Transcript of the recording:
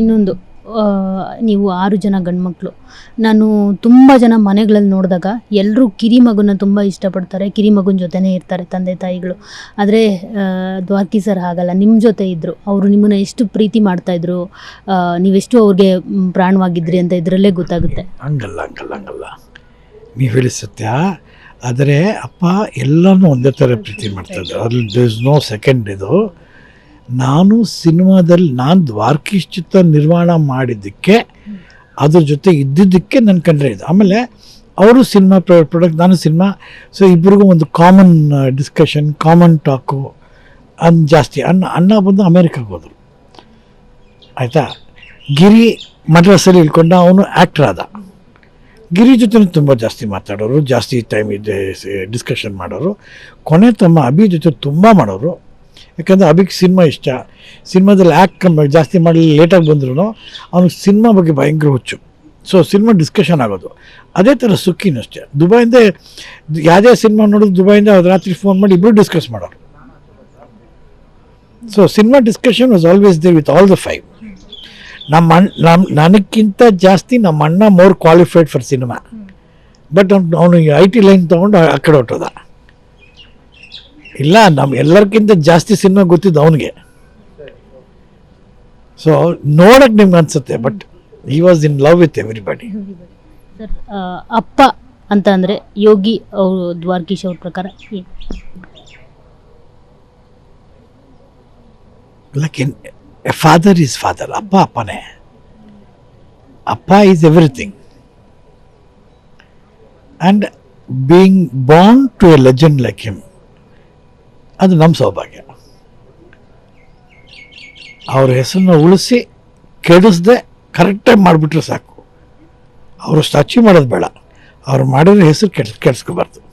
ಇನ್ನೊಂದು ನೀವು ಆರು ಜನ ಗಂಡ್ಮಕ್ಳು. ನಾನು ತುಂಬ ಜನ ಮನೆಗಳಲ್ಲಿ ನೋಡಿದಾಗ ಎಲ್ಲರೂ ಕಿರಿ ಮಗುನ ತುಂಬ ಇಷ್ಟಪಡ್ತಾರೆ, ಕಿರಿ ಮಗುನ ಜೊತೆನೇ ಇರ್ತಾರೆ ತಂದೆ ತಾಯಿಗಳು. ಆದರೆ ದ್ವಾರ್ಕಿ ಸರ್ ಹಾಗಲ್ಲ ನಿಮ್ಮ ಜೊತೆ ಇದ್ದರು ಅವರು ನಿಮ್ಮನ್ನ ಎಷ್ಟು ಪ್ರೀತಿ ಮಾಡ್ತಾಯಿದ್ರು ನೀವೆಷ್ಟು ಅವ್ರಿಗೆ ಪ್ರಾಣವಾಗಿದ್ರಿ ಅಂತ ಇದರಲ್ಲೇ ಗೊತ್ತಾಗುತ್ತೆ. ಹಂಗಲ್ಲ ಹಂಗಲ್ಲ ಹಂಗಲ್ಲ. ನೀವು ಹೇಳಿ ಸತ್ಯ. ಆದರೆ ಅಪ್ಪ ಎಲ್ಲನೂ ಒಂದೇ ಥರ ಪ್ರೀತಿ ಮಾಡ್ತಾಯಿದ್ರು ಅಲ್ಲಿ ಇಸ್ ನೋ ಸೆಕೆಂಡ್ ಇದು. ನಾನು ಸಿನಿಮಾದಲ್ಲಿ ನಾನು ದ್ವಾರ್ಕೀಶ್ ಚಿತ್ರ ನಿರ್ಮಾಣ ಮಾಡಿದ್ದಕ್ಕೆ, ಅದ್ರ ಜೊತೆ ಇದ್ದಿದ್ದಕ್ಕೆ ನನ್ನ ಕಂಡ್ರೆ ಇದು. ಆಮೇಲೆ ಅವರು ಸಿನಿಮಾ ಪ್ರೊಡಕ್ಟ್ ನಾನು ಸಿನಿಮಾ ಸೊ ಇಬ್ಬರಿಗೂ ಒಂದು ಕಾಮನ್ ಡಿಸ್ಕಷನ್ ಕಾಮನ್ ಟಾಕು ಅನ್ ಜಾಸ್ತಿ. ಅಣ್ಣ ಅಣ್ಣ ಬಂದು ಅಮೇರಿಕಾಗೆ ಹೋದರು. ಆಯಿತಾ? ಗಿರಿ ಮದ್ರಾಸಲ್ಲಿ ಇಳ್ಕೊಂಡ ಅವನು ಆ್ಯಕ್ಟ್ರ್ ಆದ. ಗಿರಿ ಜೊತೆ ತುಂಬ ಜಾಸ್ತಿ ಮಾತಾಡೋರು, ಜಾಸ್ತಿ ಟೈಮ್ ಇದೆ ಡಿಸ್ಕಷನ್ ಮಾಡೋರು. ಕೊನೆ ತಮ್ಮ ಅಭಿ ಜೊತೆ ತುಂಬ ಮಾಡೋರು. ಯಾಕಂದರೆ ಅಭಿಗೆ ಸಿನಿಮಾ ಇಷ್ಟ. ಸಿನಿಮಾದಲ್ಲಿ ಆ್ಯಕ್ಟ್ ಕಮ್ಮಿ, ಜಾಸ್ತಿ ಮಾಡಲಿ ಲೇಟಾಗಿ ಬಂದ್ರು ಅವ್ನಿಗೆ ಸಿನಿಮಾ ಬಗ್ಗೆ ಭಯಂಕರ ಹುಚ್ಚು. ಸೊ ಸಿನಿಮಾ ಡಿಸ್ಕಷನ್ ಆಗೋದು. ಅದೇ ಥರ ಸುಕ್ಕಿನೂ ಅಷ್ಟೇ. ದುಬೈಯಿಂದ ಯಾವುದೇ ಸಿನಿಮಾ ನೋಡಿದ್ರು ದುಬೈಯಿಂದ ರಾತ್ರಿ ಫೋನ್ ಮಾಡಿ ಇಬ್ಬರು ಡಿಸ್ಕಸ್ ಮಾಡೋರು. So cinema discussion was always they with all the five ನಮ್ಮ ಅಣ್ಣ ನಮ್ಮ ನನಗಿಂತ ಜಾಸ್ತಿ ನಮ್ಮ ಅಣ್ಣ more qualified for cinema but ಅವ್ನು, ಅವನು ಐ ಟಿ ಲೈನ್ ತೊಗೊಂಡು ಆ ಕಡೆ ಹೊಟ್ಟೋದ ಇಲ್ಲ ನಮ್ಮ ಎಲ್ಲರಿಗಿಂತ ಜಾಸ್ತಿ ಸಿನಿಮಾ ಗೊತ್ತಿದ್ದು ಅವನಿಗೆ ಸೊ ನೋಡಕ್ಕೆ ನಿಮ್ಗೆ ಅನ್ಸುತ್ತೆ but he was in love with everybody sir ಅಪ್ಪ ಅಂತ ಅಂದರೆ ಯೋಗಿ ಅವರು ದ್ವಾರಕೀಶ್ ಅವ್ರ ಪ್ರಕಾರ ಏನು like in a father is father ಅಪ್ಪ ಅಪ್ಪನೇ ಅಪ್ಪ is everything and being born to a legend like him ಅದು ನಮ್ಮ ಸೌಭಾಗ್ಯ. ಅವ್ರ ಹೆಸರನ್ನ ಉಳಿಸಿ ಕೆಡಿಸ್ದೆ ಕರೆಕ್ಟಾಗಿ ಮಾಡಿಬಿಟ್ರೆ ಸಾಕು. ಅವರು ಸ್ಟ್ಯಾಚ್ಯೂ ಮಾಡೋದು ಬೇಡ. ಅವ್ರು ಮಾಡಿದ್ರೆ ಹೆಸರು ಕೆಡ್ಸ್, ಕೆಡ್ಸ್ಕೋಬಾರ್ದು.